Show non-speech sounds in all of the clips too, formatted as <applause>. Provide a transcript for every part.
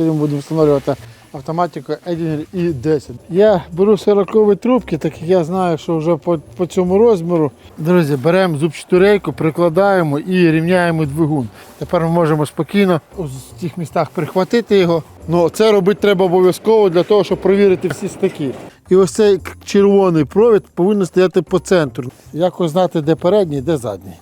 Сьогодні будемо встановлювати автоматику Edinger i10. Я беру 40 трубки, так як я знаю, що вже по, по цьому розміру. Друзі, беремо зубчату рейку, прикладаємо і рівняємо двигун. Тепер ми можемо спокійно в цих містах прихватити його. Ну, це робити треба обов'язково для того, щоб перевірити всі стаки. І ось цей червоний провід повинен стояти по центру. Якось знати, де передній, де задній.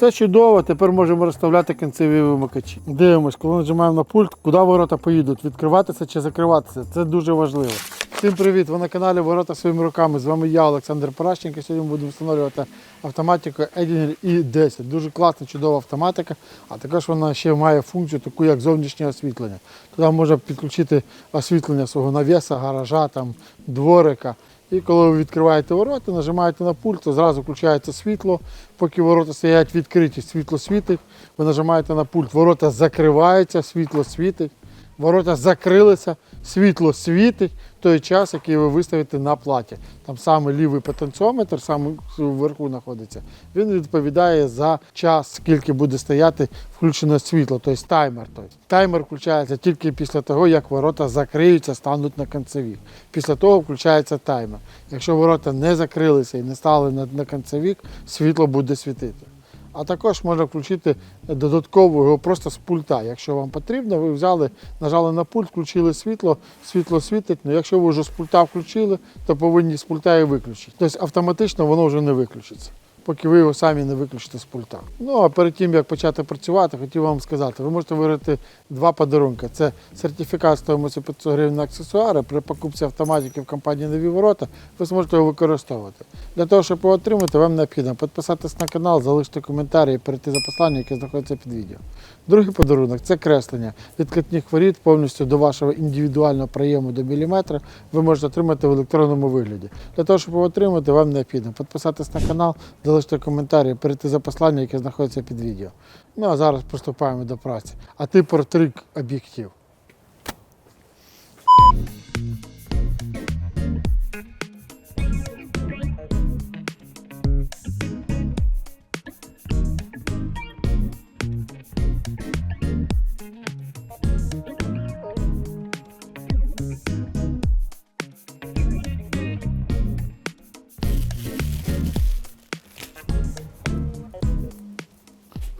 Все чудово, тепер можемо розставляти кінцеві вимикачі. Дивимось, коли нажимаємо на пульт, куди ворота поїдуть, відкриватися чи закриватися. Це дуже важливо. Всім привіт! Ви на каналі Ворота своїми руками. З вами я, Олександр Паращенко. Сьогодні ми будемо встановлювати автоматику Edinger i10. Дуже класна, чудова автоматика, а також вона ще має функцію таку, як зовнішнє освітлення. Туди можна підключити освітлення свого навіса, гаража, там, дворика. І коли ви відкриваєте ворота, нажимаєте на пульт, то зразу включається світло. Поки ворота стоять відкриті, світло світить. Ви нажимаєте на пульт, ворота закриваються, світло світить. Ворота закрилися, світло світить той час, який ви виставите на платі. Там саме лівий потенціометр, саме вверху знаходиться. Він відповідає за час, скільки буде стояти включене світло, тобто таймер. Тобто. Таймер включається тільки після того, як ворота закриються, стануть на концевік. Після того включається таймер. Якщо ворота не закрилися і не стали на, концевік, світло буде світити. А також можна включити додатково його просто з пульта. Якщо вам потрібно, ви взяли, нажали на пульт, включили світло, світло світить. Ну, якщо ви вже з пульта включили, то повинні з пульта і виключити. Тобто автоматично воно вже не виключиться. Поки ви його самі не виключите з пульта. Ну а перед тим як почати працювати, хотів вам сказати, ви можете виграти два подарунки. Це сертифікат стоїмості 500 гривень на аксесуари. При покупці автоматики в компанії Нові ворота ви зможете його використовувати. Для того, щоб його отримати, вам необхідно підписатись на канал, залишити коментарі і перейти за посланням, яке знаходиться під відео. Другий подарунок це креслення. Відкатних воріт повністю до вашого індивідуального проєму до міліметра ви можете отримати в електронному вигляді. Для того, щоб його отримати, вам необхідно підписатись на канал, залишити коментарі, перейти за посланням, яке знаходиться під відео. Ну а зараз приступаємо до праці. А ти портрик об'єктив.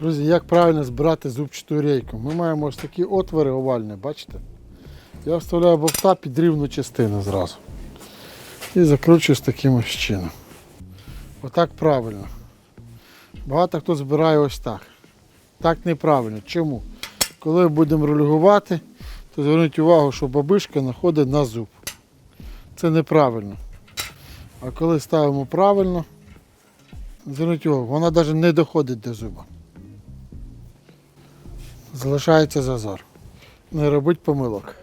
Друзі, як правильно збирати зубчату рейку? Ми маємо ось такі отвори овальні, бачите? Я вставляю болта під рівну частину зразу. І закручую з таким чином. Отак правильно. Багато хто збирає ось так. Так неправильно. Чому? Коли будемо релігувати, то зверніть увагу, що бабишка знаходить на зуб. Це неправильно. А коли ставимо правильно, зверніть увагу, вона навіть не доходить до зуба. Залишається зазор. Не робить помилок.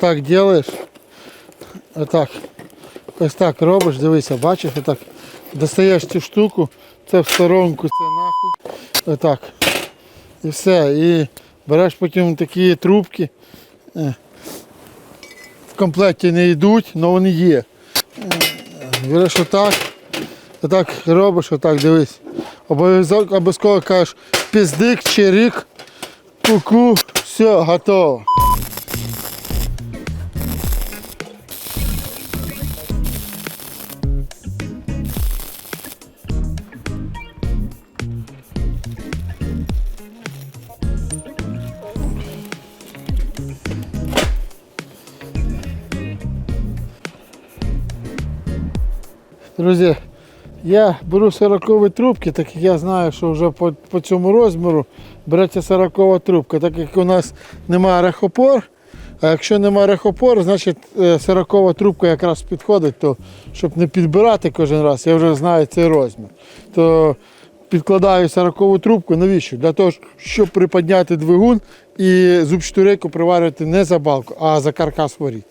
Отак делаешь. Отак. Ось так робиш, дивися, бачиш, отак. Достаєш цю штуку, це в сторонку, це нахуй. Отак. І все. І береш потім такі трубки. Е, В комплекті не йдуть, але вони є. Е, Береш отак. Отак робиш, отак дивись. Обов'язково кажеш піздик, чирик, куку, все, готово. Друзі, я беру 40 трубки, так як я знаю, що вже по, по цьому розміру береться 40 трубка, так як у нас немає рехопор. А якщо немає рехопор, значить е, 40 трубка якраз підходить, то щоб не підбирати кожен раз, я вже знаю цей розмір. То підкладаю 40 трубку, навіщо? Для того, щоб приподняти двигун і зубчатурейку приварювати не за балку, а за каркас воріт.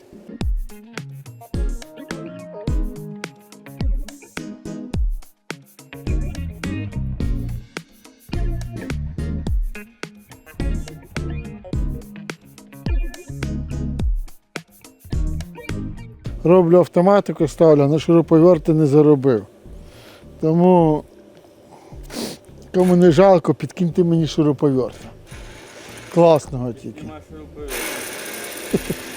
Роблю автоматику, ставлю, на шуруповерти не заробив. Тому кому не жалко, підкиньте мені шуруповерта. Класного тільки. <laughs>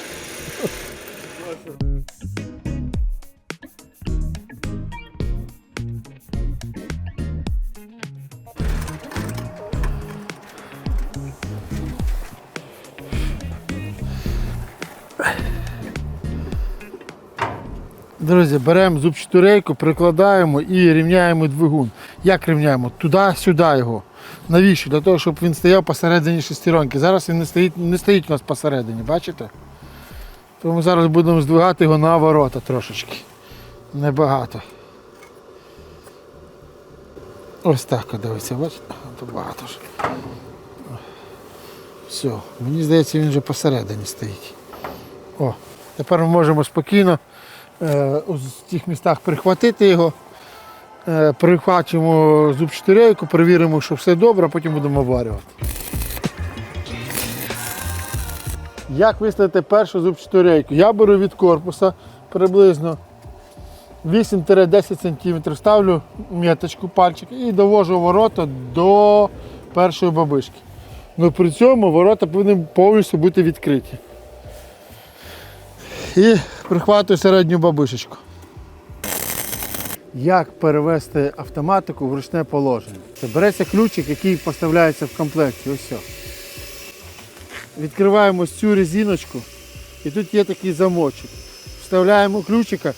Друзі, беремо зубчату рейку, прикладаємо і рівняємо двигун. Як рівняємо? Туди-сюди його. Навіщо? Для того, щоб він стояв посередині шестеронки. Зараз він не стоїть, не стоїть у нас посередині, бачите? Тому зараз будемо здвигати його на ворота трошечки. Небагато. Ось так, от дивіться, бачите? Багато ж. Все, мені здається, він вже посередині стоїть. О, тепер ми можемо спокійно у тих містах прихватити його, е, прихвачимо зубчату рейку, перевіримо, що все добре, а потім будемо варювати. Як виставити першу зубчату рейку? Я беру від корпуса приблизно 8-10 см, ставлю меточку, пальчик і довожу ворота до першої бабишки. Ну при цьому ворота повинні повністю бути відкриті. І прихватую середню бабишечку. Як перевести автоматику в ручне положення? Це береться ключик, який поставляється в комплекті. Ось все. Відкриваємо цю резиночку і тут є такий замочок. Вставляємо ключика,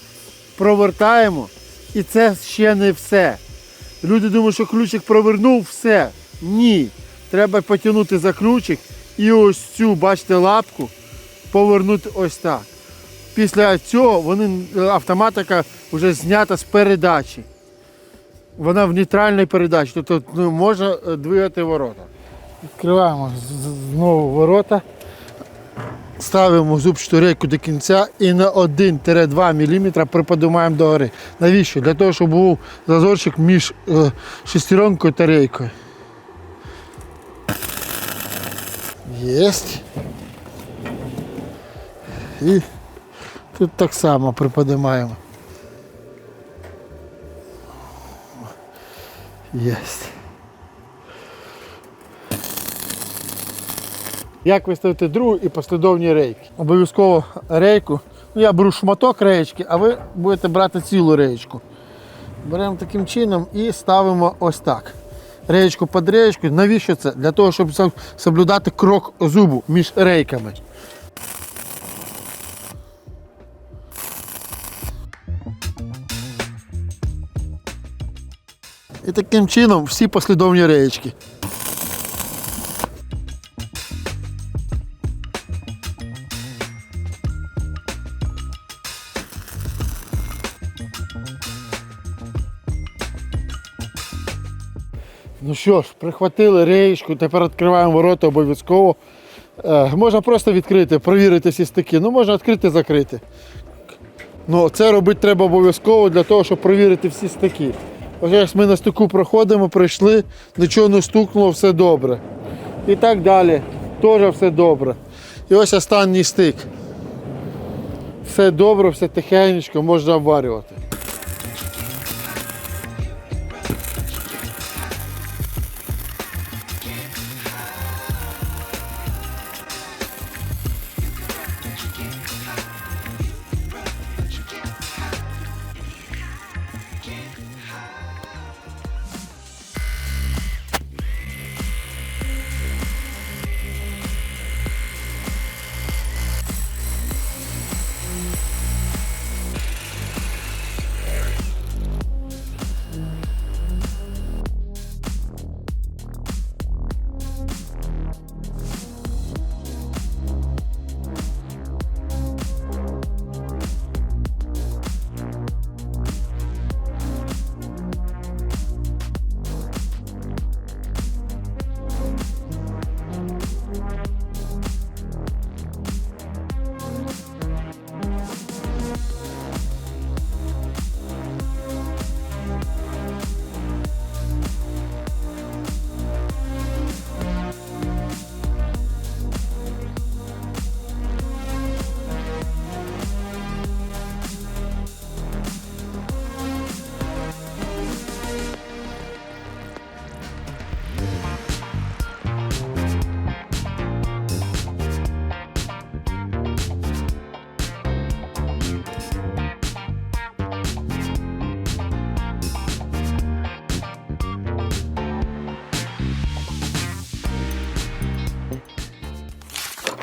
провертаємо і це ще не все. Люди думають, що ключик провернув все. Ні. Треба потягнути за ключик і ось цю, бачите, лапку повернути ось так. Після цього вони, автоматика вже знята з передачі. Вона в нейтральній передачі, тобто ну, можна е, двигати ворота. Відкриваємо знову ворота, ставимо зубчату рейку до кінця і на 1-2 мм приподимаємо догори. Навіщо? Для того, щоб був зазорчик між е, шестеренкою та рейкою. Єсть. І тут так само приподимаємо. Єсть. Як виставити другу і послідовні рейки? Обов'язково рейку. Ну, я беру шматок реєчки, а ви будете брати цілу реєчку. Беремо таким чином і ставимо ось так. Реєчку під реєчкою. Навіщо це? Для того, щоб соблюдати крок зубу між рейками. І таким чином всі послідовні реєчки. Ну що ж, прихватили реєчку, тепер відкриваємо ворота обов'язково. Е, можна просто відкрити, провірити всі стики. Ну, можна відкрити, закрити. Ну, це робити треба обов'язково для того, щоб провірити всі стики. Ось ми на стику проходимо, прийшли, нічого не стукнуло, все добре. І так далі. Теж все добре. І ось останній стик. Все добре, все тихенько, можна обварювати.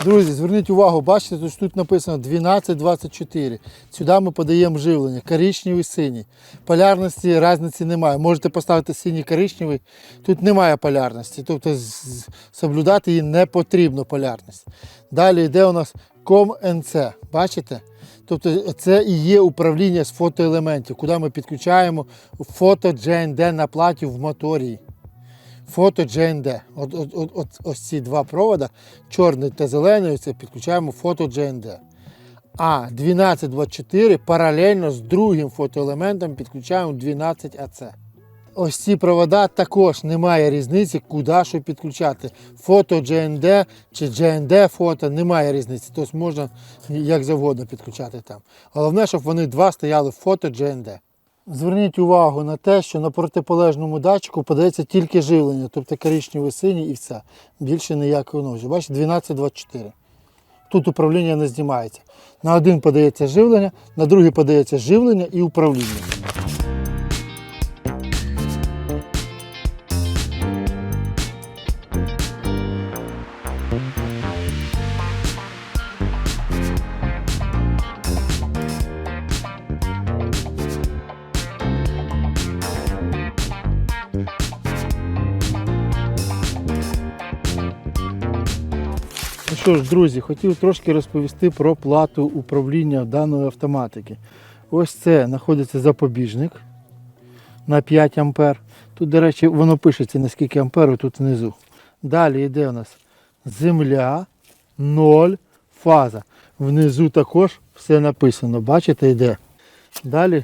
Друзі, зверніть увагу, бачите, тут, тут написано 1224. Сюди ми подаємо живлення. Коричневий, синій. Полярності різниці немає. Можете поставити синій коричневий. Тут немає полярності. Тобто соблюдати її не потрібно полярність. Далі йде у нас COM-NC. Бачите? Тобто це і є управління з фотоелементів, куди ми підключаємо фото GND на платі в моторі. Фото GND. От, от, от, от, ось ці два провода, чорний та зелений, це підключаємо фото GND. А 1224 паралельно з другим фотоелементом підключаємо 12AC. Ось ці провода також немає різниці, куди що підключати. Фото GND чи GND фото немає різниці. Тобто можна як завгодно підключати там. Головне, щоб вони два стояли фото GND. Зверніть увагу на те, що на протиполежному датчику подається тільки живлення, тобто коричневий синій і все. Більше ніякої ножі. Бачите, 1224. Тут управління не знімається. На один подається живлення, на другий подається живлення і управління. Що ж, друзі, хотів трошки розповісти про плату управління даної автоматики. Ось це знаходиться запобіжник на 5 ампер. Тут, до речі, воно пишеться наскільки амперу тут внизу. Далі йде у нас земля, 0, фаза. Внизу також все написано. Бачите, йде. Далі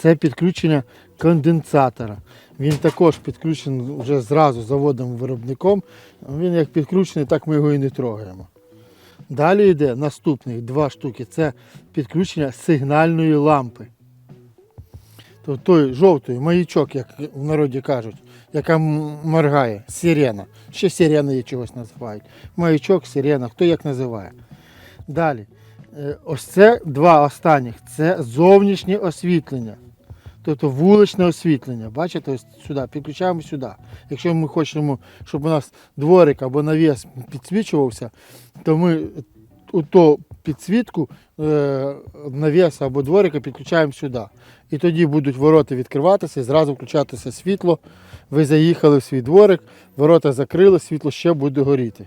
Це підключення конденсатора. Він також підключений вже зразу заводом-виробником. Він як підключений, так ми його і не трогаємо. Далі йде наступних два штуки. Це підключення сигнальної лампи. Тобто той жовтий маячок, як в народі кажуть, яка моргає, сирена. Ще сирена її чогось називають. Маячок, сирена, хто як називає. Далі. Е, Ось це два останніх. Це зовнішнє освітлення. Тобто вуличне освітлення. Бачите, ось сюди, підключаємо сюди. Якщо ми хочемо, щоб у нас дворик або навіс підсвічувався, то ми ту підсвітку е, навіса або дворика підключаємо сюди. І тоді будуть ворота відкриватися і зразу включатися світло. Ви заїхали в свій дворик, ворота закрили, світло ще буде горіти.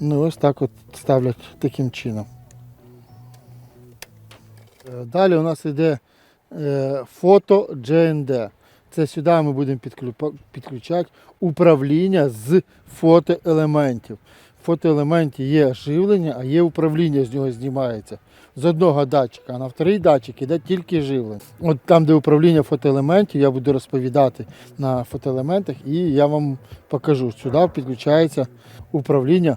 Ну ось так от ставлять таким чином. Е, Далі у нас йде е, фото GND. Це сюди ми будемо підключати управління з фотоелементів. В фотоелементі є живлення, а є управління з нього знімається. З одного датчика, а на вторий датчик йде тільки живлення. От там, де управління фотоелементів, я буду розповідати на фотоелементах і я вам покажу. Сюди підключається управління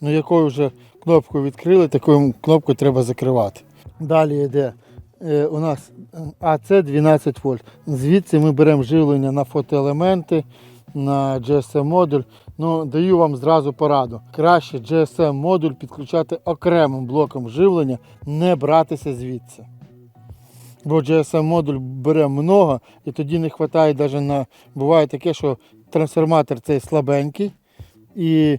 Ну, якою вже кнопку відкрили, такою кнопкою треба закривати. Далі йде е, у нас АЦ 12 вольт. Звідси ми беремо живлення на фотоелементи, на GSM модуль. Ну, даю вам зразу пораду. Краще GSM модуль підключати окремим блоком живлення, не братися звідси. Бо GSM модуль бере много і тоді не вистачає навіть на. Буває таке, що трансформатор цей слабенький, і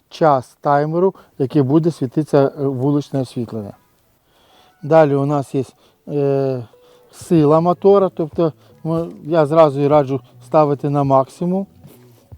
час таймеру, який буде світитися е, вуличне освітлення. Далі у нас є е, сила мотора, тобто я зразу і раджу ставити на максимум.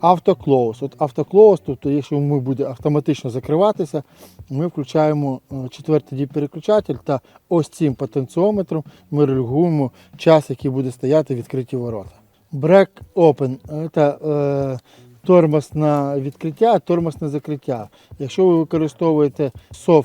Автоклоус. От автоклоус, тобто, якщо ми буде автоматично закриватися, ми включаємо е, четвертий дій переключатель та ось цим потенціометром ми регулюємо час, який буде стояти відкриті ворота. Break open це е, тормоз на відкриття, тормоз на закриття. Якщо ви використовуєте soft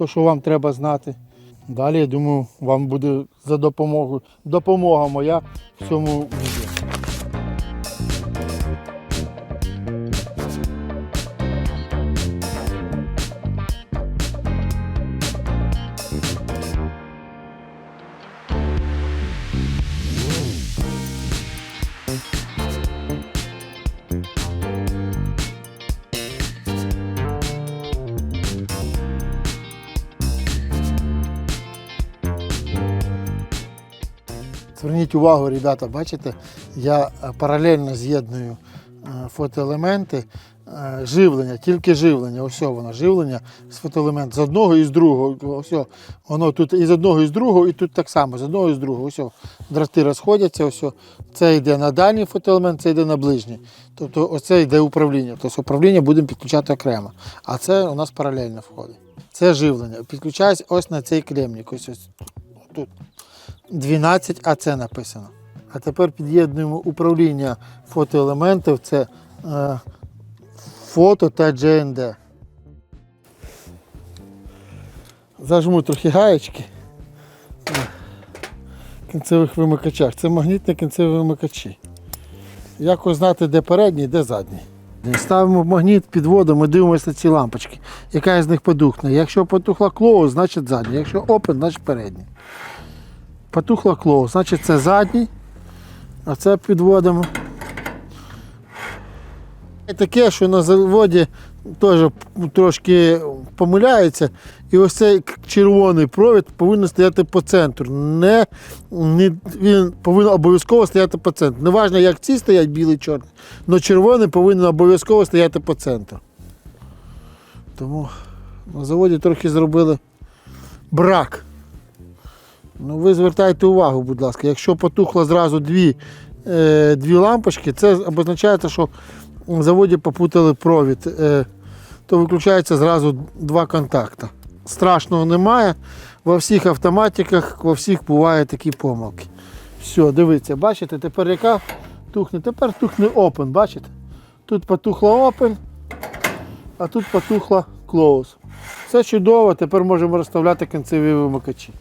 то, що вам треба знати. Далі, я думаю, вам буде за допомогою допомога моя в цьому відео. Зверніть увагу, ребята, бачите, я е, паралельно з'єдную е, фотоелементи, е, живлення, тільки живлення, ось воно, живлення з фотоелемент з одного і з другого. Ось воно тут і з одного і з другого, і тут так само, з одного і з другого. Ось драти розходяться, ось це йде на дальній фотоелемент, це йде на ближній. Тобто оце йде управління. Тобто управління будемо підключати окремо. А це у нас паралельно входить. Це живлення. Підключається ось на цей клемник. Ось ось тут. 12 АЦ написано. А тепер під'єднуємо управління фотоелементів. Це е, фото та GND. Зажму трохи гаєчки на кінцевих вимикачах. Це магнітні кінцеві вимикачі. Як узнати, де передній, де задній. Ставимо магніт, підводимо дивимося на ці лампочки. Яка з них потухне. Якщо потухла клоу, значить задній. Якщо опен, значить передній. Потухла клоу, значить це задній, а це підводимо. І таке, що на заводі теж трошки помиляється. І ось цей червоний провід повинен стояти по центру. Не, не, він повинен обов'язково стояти по центру. Неважно, як ці стоять білий чорний, але червоний повинен обов'язково стояти по центру. Тому на заводі трохи зробили брак. Ну, ви звертайте увагу, будь ласка, якщо потухло зразу дві, е, дві лампочки, це означає, що в заводі попутали провід, е, то виключається зразу два контакти. Страшного немає. Во всіх автоматиках, во всіх бувають такі помилки. Все, дивіться, бачите, тепер яка тухне? Тепер тухне open, бачите? Тут потухло open, а тут потухло close. Все чудово, тепер можемо розставляти кінцеві вимикачі.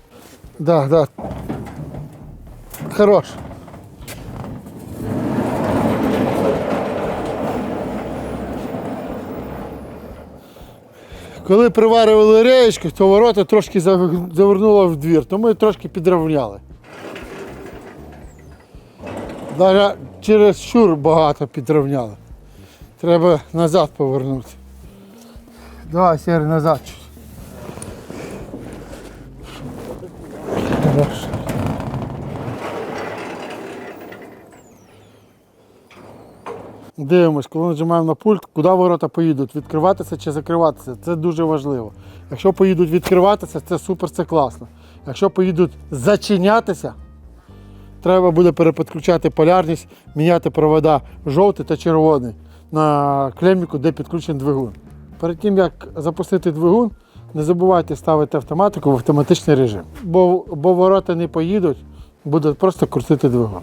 Да, да. Хорош. Коли приварювали реєчку, то ворота трошки зав- завернуло в двір, то ми трошки підрівняли. Навіть через щур багато підрівняли. Треба назад повернути. Давай, Сері, назад. Дивимось, коли нажимаємо на пульт, куди ворота поїдуть, відкриватися чи закриватися. Це дуже важливо. Якщо поїдуть відкриватися, це супер, це класно. Якщо поїдуть зачинятися, треба буде перепідключати полярність, міняти провода жовтий та червоний на клемміку, де підключений двигун. Перед тим як запустити двигун, не забувайте ставити автоматику в автоматичний режим, бо, бо ворота не поїдуть, буде просто крутити двигун.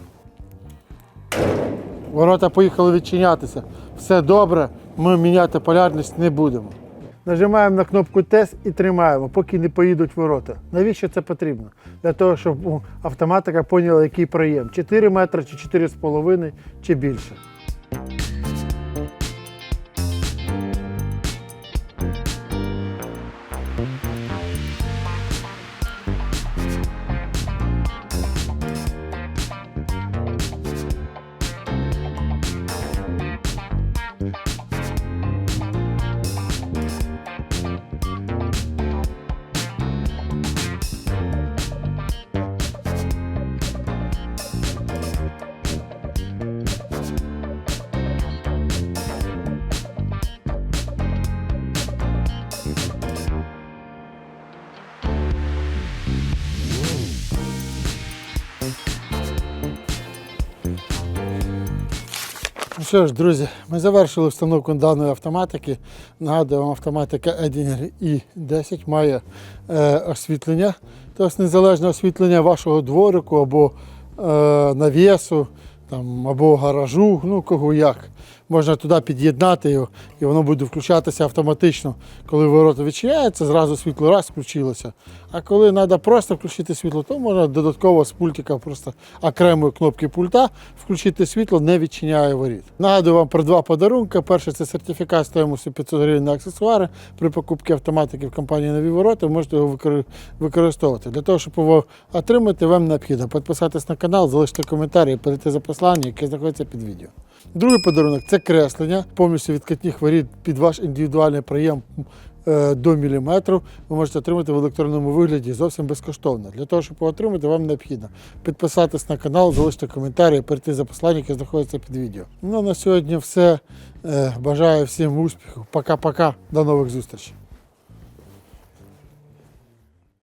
Ворота поїхали відчинятися. Все добре, ми міняти полярність не будемо. Нажимаємо на кнопку тест і тримаємо, поки не поїдуть ворота. Навіщо це потрібно? Для того, щоб автоматика поняла, який проєм. 4 метри чи 4,5 чи більше. Що ж, друзі, ми завершили встановку даної автоматики. Нагадую вам, автоматика Edinger i10 має е, освітлення, тобто незалежне освітлення вашого дворику або е, навісу, там, або гаражу, ну кого як. Можна туди під'єднати його і воно буде включатися автоматично. Коли ворота відчиняються, зразу світло раз включилося. А коли треба просто включити світло, то можна додатково з пультика просто окремої кнопки пульта включити світло, не відчиняє воріт. Нагадую вам про два подарунки. Перший це сертифікат стоїмості 500 гривень на аксесуари. При покупці автоматики в компанії Нові ворота ви можете його використовувати. Для того, щоб його отримати, вам необхідно підписатись на канал, залишити коментарі і перейти за посланням, яке знаходиться під відео. Другий подарунок це креслення, повністю відкатних воріт під ваш індивідуальний проєм е, до міліметру. Ви можете отримати в електронному вигляді зовсім безкоштовно. Для того, щоб його отримати, вам необхідно підписатись на канал, залишити коментарі, перейти за посланням, яке знаходиться під відео. Ну на сьогодні все. Е, Бажаю всім успіху. Пока-пока. До нових зустрічей.